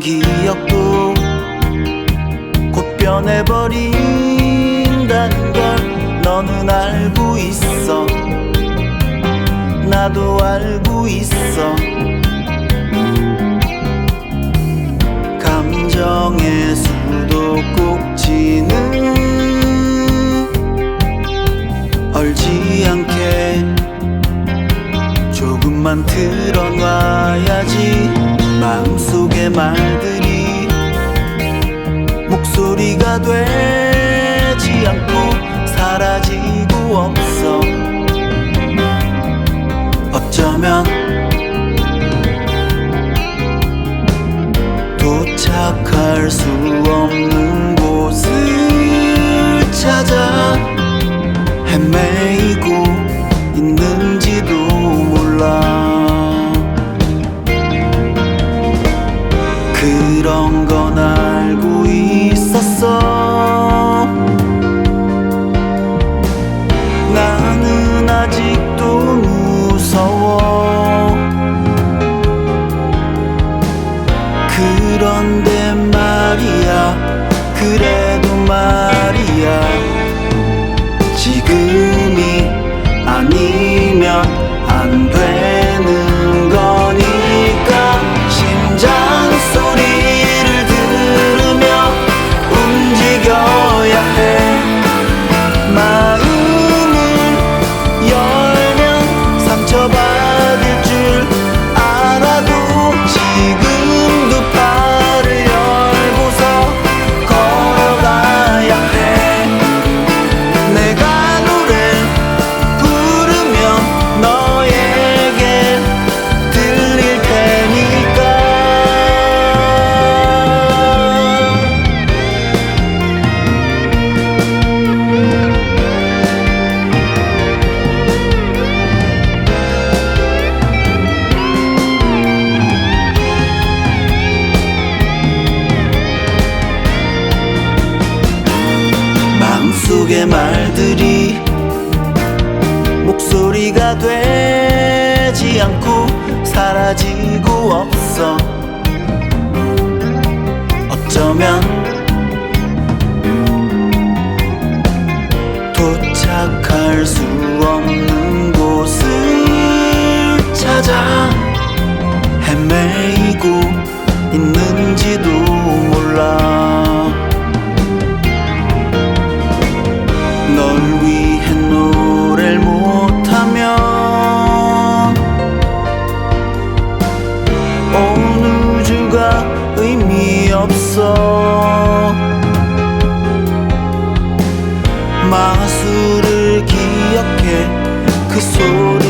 기억도 곧 변해버린다는 걸 너는 알고 있어. 나도 알고 있어. 감정의 수도꼭지는 얼지 않게 조금만 틀어 말들이 목소리가 되 그런 건 알고 있었어. 나는 아직 속의 말들이 목소리가 되지 않고 사라지고 없어. 어쩌면 마술을 기억해. 그 기억해